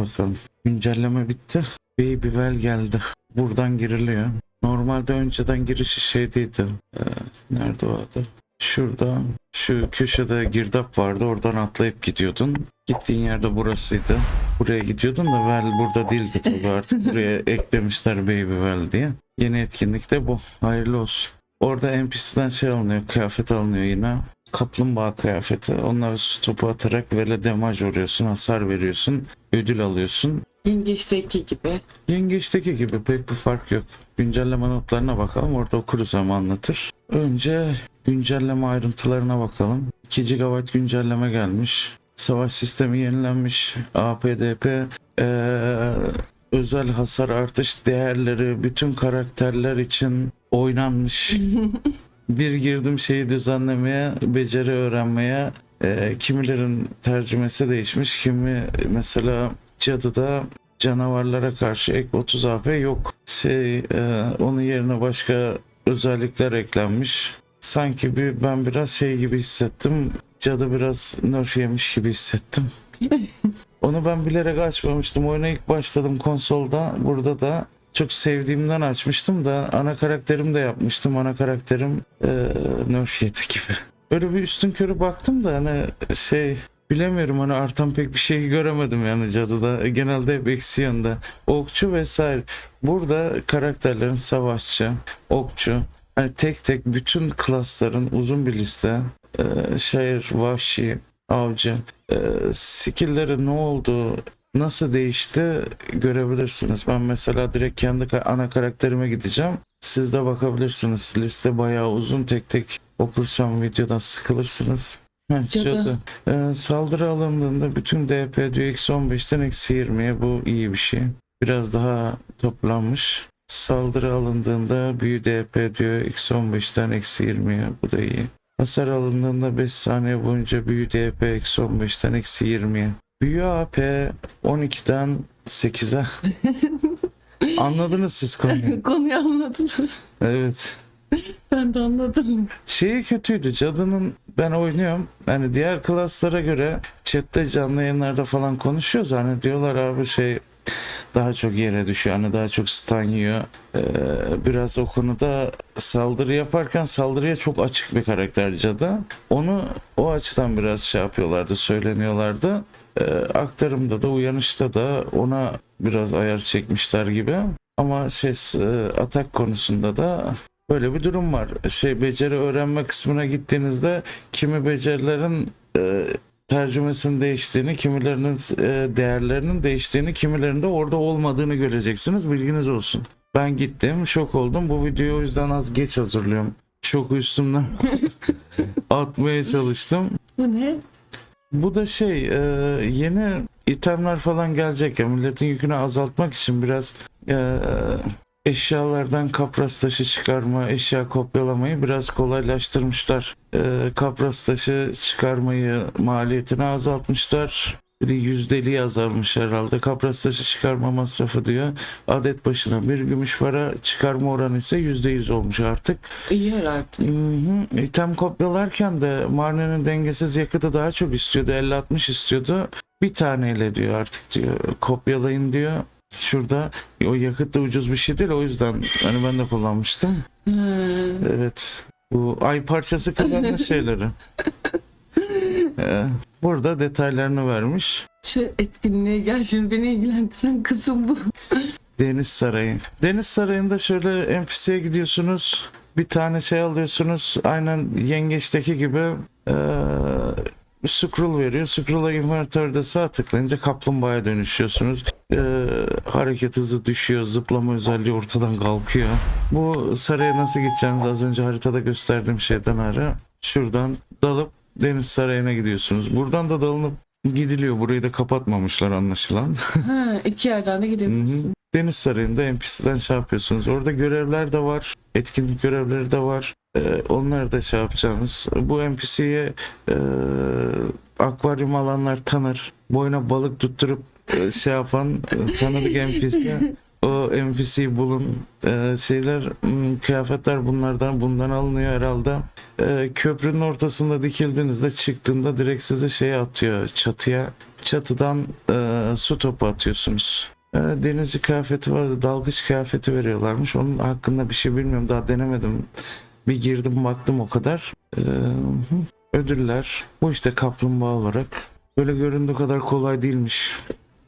Bakalım. Güncelleme bitti. Baby Well geldi. Buradan giriliyor. Normalde önceden girişi şeydeydi. Ee, nerede o adı? Şurada şu köşede girdap vardı. Oradan atlayıp gidiyordun. Gittiğin yerde burasıydı. Buraya gidiyordun da Well burada değildi tabii artık. Buraya eklemişler Baby Well diye. Yeni etkinlik de bu. Hayırlı olsun. Orada NPC'den şey alınıyor. Kıyafet alınıyor yine. Kaplumbağa kıyafeti. Onları su topu atarak böyle damage vuruyorsun. Hasar veriyorsun. Ödül alıyorsun. Yengeçteki gibi. Yengeçteki gibi pek bir fark yok. Güncelleme notlarına bakalım. Orada okuruz ama anlatır. Önce güncelleme ayrıntılarına bakalım. 2 GB güncelleme gelmiş. Savaş sistemi yenilenmiş. APDP eee, özel hasar artış değerleri bütün karakterler için oynanmış. bir girdim şeyi düzenlemeye, beceri öğrenmeye. Eee, kimilerin tercümesi değişmiş. Kimi mesela cadıda canavarlara karşı ek 30 AP yok. Şey e, onun yerine başka özellikler eklenmiş. Sanki bir ben biraz şey gibi hissettim. Cadı biraz nerf yemiş gibi hissettim. Onu ben bilerek açmamıştım. Oyuna ilk başladım konsolda. Burada da çok sevdiğimden açmıştım da ana karakterim de yapmıştım. Ana karakterim e, nerf yedi gibi. Böyle bir üstün körü baktım da hani şey Bilemiyorum hani artan pek bir şey göremedim yani cadıda. Genelde hep eksi yönde. Okçu vesaire. Burada karakterlerin savaşçı, okçu. Hani tek tek bütün klasların uzun bir liste. Ee, şair, vahşi, avcı. Ee, skill'leri ne oldu, nasıl değişti görebilirsiniz. Ben mesela direkt kendi ana karakterime gideceğim. Siz de bakabilirsiniz. Liste bayağı uzun tek tek okursam videodan sıkılırsınız. Heh, cadı. Ee, saldırı alındığında bütün DP diyor eksi 15'ten eksi 20'ye bu iyi bir şey. Biraz daha toplanmış. Saldırı alındığında büyü DP diyor eksi 15'ten eksi 20'ye bu da iyi. Hasar alındığında 5 saniye boyunca büyü DP eksi 15'ten eksi 20'ye. Büyü AP 12'den 8'e. Anladınız siz konuyu. Konuyu anladım. Evet. ben de anladım. Şeyi kötüydü. Cadının ben oynuyorum. Hani diğer klaslara göre chatte canlı yayınlarda falan konuşuyoruz. Hani diyorlar abi şey daha çok yere düşüyor. Hani daha çok stun yiyor. Ee, biraz o konuda saldırı yaparken saldırıya çok açık bir karakter cadı. Onu o açıdan biraz şey yapıyorlardı, söyleniyorlardı. Ee, aktarımda da uyanışta da ona biraz ayar çekmişler gibi. Ama şey e, atak konusunda da Böyle bir durum var. Şey beceri öğrenme kısmına gittiğinizde kimi becerilerin e, tercümesinin değiştiğini, kimilerinin e, değerlerinin değiştiğini, kimilerinde orada olmadığını göreceksiniz. Bilginiz olsun. Ben gittim, şok oldum. Bu videoyu o yüzden az geç hazırlıyorum. Şoku üstümden atmaya çalıştım. Bu ne? Bu da şey e, yeni itemler falan gelecek ya milletin yükünü azaltmak için biraz e, eşyalardan kapras taşı çıkarma, eşya kopyalamayı biraz kolaylaştırmışlar. E, kapras taşı çıkarmayı maliyetini azaltmışlar. Bir de yüzdeliği azalmış herhalde. Kapras taşı çıkarma masrafı diyor. Adet başına bir gümüş para çıkarma oranı ise yüzde yüz olmuş artık. İyi herhalde. Hı hı. İtem kopyalarken de Marne'nin dengesiz yakıtı daha çok istiyordu. 50-60 istiyordu. Bir taneyle diyor artık diyor. Kopyalayın diyor. Şurada o yakıt da ucuz bir şey değil. O yüzden hani ben de kullanmıştım. Ha. Evet. Bu ay parçası kadar şeyleri. Ee, Burada detaylarını vermiş. Şu etkinliğe gel şimdi beni ilgilendiren kısım bu. Deniz Sarayı. Deniz Sarayı'nda şöyle NPC'ye gidiyorsunuz. Bir tane şey alıyorsunuz. Aynen yengeçteki gibi eee scroll veriyor. Scroll'a inventörde sağ tıklayınca kaplumbağaya dönüşüyorsunuz. Eee, hareket hızı düşüyor. Zıplama özelliği ortadan kalkıyor. Bu saraya nasıl gideceğinizi az önce haritada gösterdiğim şeyden ara. Şuradan dalıp Deniz Sarayı'na gidiyorsunuz. Buradan da dalınıp gidiliyor. Burayı da kapatmamışlar anlaşılan. Ha, iki yerden de gidebilirsin. Deniz Sarayı'nda NPC'den şey yapıyorsunuz. Orada görevler de var. Etkinlik görevleri de var. Ee, onları da şey yapacaksınız. Bu NPC'ye e, akvaryum alanlar tanır. Boyuna balık tutturup e, şey yapan e, tanıdık NPC. O NPC'yi bulun. Ee, şeyler kıyafetler bunlardan bundan alınıyor herhalde. Ee, köprünün ortasında dikildiğinizde çıktığında direkt sizi şeye atıyor çatıya. çatıdan e, su topu atıyorsunuz. E, denizci kıyafeti vardı. Dalgıç kıyafeti veriyorlarmış. Onun hakkında bir şey bilmiyorum. Daha denemedim. Bir girdim baktım o kadar. E, ödüller. Bu işte kaplumbağa olarak. Böyle göründüğü kadar kolay değilmiş.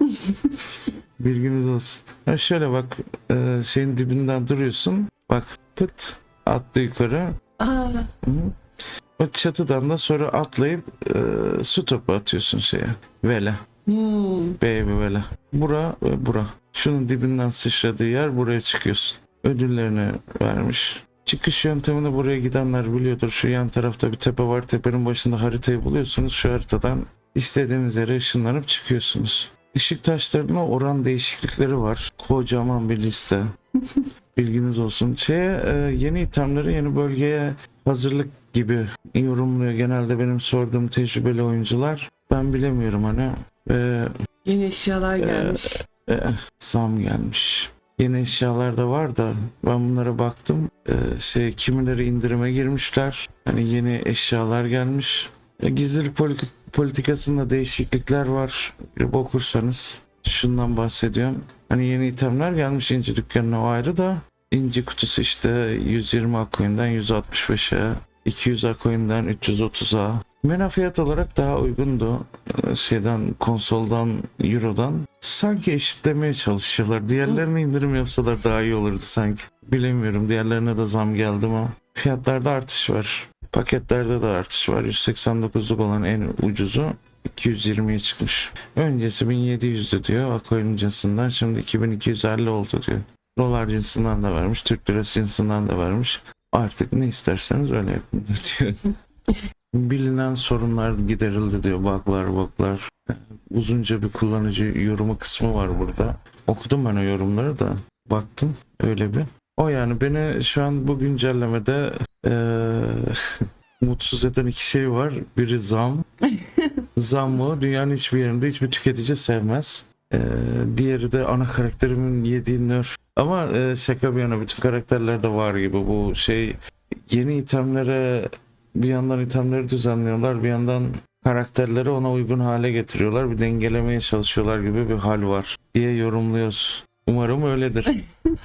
Bilginiz olsun. Ha şöyle bak e, şeyin dibinden duruyorsun. Bak pıt attı yukarı. Aa, Hı. O çatıdan da sonra atlayıp e, su topu atıyorsun şeye. Vele. hmm. Baby vele. Bura ve bura. Şunun dibinden sıçradığı yer buraya çıkıyorsun. Ödüllerini vermiş. Çıkış yöntemini buraya gidenler biliyordur. Şu yan tarafta bir tepe var. Tepenin başında haritayı buluyorsunuz. Şu haritadan istediğiniz yere ışınlanıp çıkıyorsunuz. Işık taşlarına oran değişiklikleri var. Kocaman bir liste. Bilginiz olsun. Şeye, e, yeni itemleri yeni bölgeye hazırlık gibi yorumluyor genelde benim sorduğum tecrübeli oyuncular. Ben bilemiyorum hani. E, Yeni eşyalar gelmiş. e, zam gelmiş. Yeni eşyalar da var da ben bunlara baktım. E, şey kimileri indirime girmişler. Hani yeni eşyalar gelmiş. E, gizlilik poli- politikasında değişiklikler var. Bir okursanız şundan bahsediyorum. Hani yeni itemler gelmiş inci dükkanına o ayrı da inci kutusu işte 120 Akoin'den 165'e 200 Akoin'den 330'a Mena fiyat olarak daha uygundu şeyden konsoldan Euro'dan sanki eşitlemeye çalışıyorlar. Diğerlerine indirim yapsalar daha iyi olurdu sanki. Bilemiyorum diğerlerine de zam geldi ama fiyatlarda artış var. Paketlerde de artış var. 189'luk olan en ucuzu 220'ye çıkmış. Öncesi 1700'dü diyor. Akoin cinsinden şimdi 2250 oldu diyor. Dolar cinsinden de vermiş. Türk lirası cinsinden de vermiş. Artık ne isterseniz öyle yapın diyor. Bilinen sorunlar giderildi diyor. Bug'lar bug'lar. Uzunca bir kullanıcı yorumu kısmı var burada. Okudum ben o yorumları da. Baktım öyle bir. O yani beni şu an bu güncellemede eee, mutsuz eden iki şey var. Biri zam. zam mı dünyanın hiçbir yerinde hiçbir tüketici sevmez. Eee, diğeri de ana karakterimin yediği nerf. Ama eee, şaka bir yana bütün karakterlerde var gibi bu şey yeni itemlere bir yandan itemleri düzenliyorlar bir yandan karakterleri ona uygun hale getiriyorlar bir dengelemeye çalışıyorlar gibi bir hal var diye yorumluyoruz. Umarım öyledir.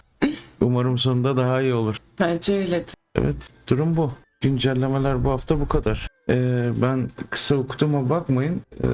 Umarım sonunda daha iyi olur. Bence öyledir. Evet durum bu. Güncellemeler bu hafta bu kadar. Ee, ben kısa okuduğuma bakmayın. Ee,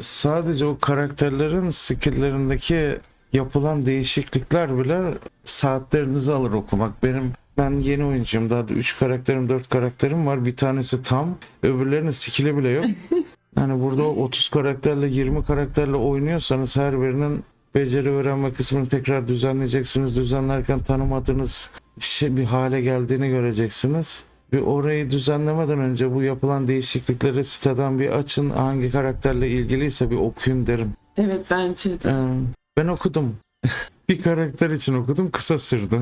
sadece o karakterlerin skilllerindeki yapılan değişiklikler bile saatlerinizi alır okumak. Benim ben yeni oyuncuyum. Daha 3 karakterim 4 karakterim var. Bir tanesi tam. Öbürlerinin skill'i bile yok. Yani burada 30 karakterle 20 karakterle oynuyorsanız her birinin beceri öğrenme kısmını tekrar düzenleyeceksiniz. Düzenlerken tanımadığınız şey bir hale geldiğini göreceksiniz. Bir orayı düzenlemeden önce bu yapılan değişiklikleri siteden bir açın. Hangi karakterle ilgiliyse bir okuyun derim. Evet bence de. Ee, ben okudum. bir karakter için okudum. Kısa sürdü.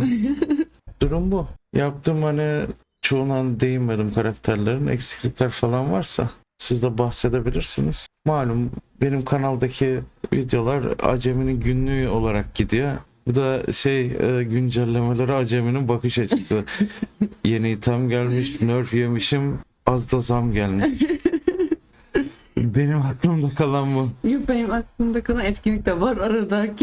Durum bu. Yaptım hani çoğuna değinmedim karakterlerin. Eksiklikler falan varsa siz de bahsedebilirsiniz. Malum benim kanaldaki videolar Acemi'nin günlüğü olarak gidiyor. Bu da şey e, güncellemeleri Acemi'nin bakış açısı. Yeni item gelmiş, nerf yemişim, az da zam gelmiş. Benim aklımda kalan bu. Yok benim aklımda kalan etkinlik de var arada.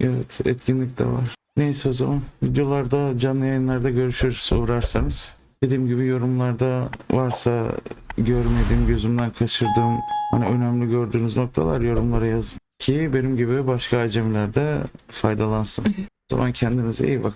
Evet etkinlik de var. Neyse o zaman videolarda canlı yayınlarda görüşürüz uğrarsanız. Dediğim gibi yorumlarda varsa görmediğim gözümden kaçırdığım hani önemli gördüğünüz noktalar yorumlara yazın. Ki benim gibi başka acemiler de faydalansın. O zaman kendinize iyi bakın.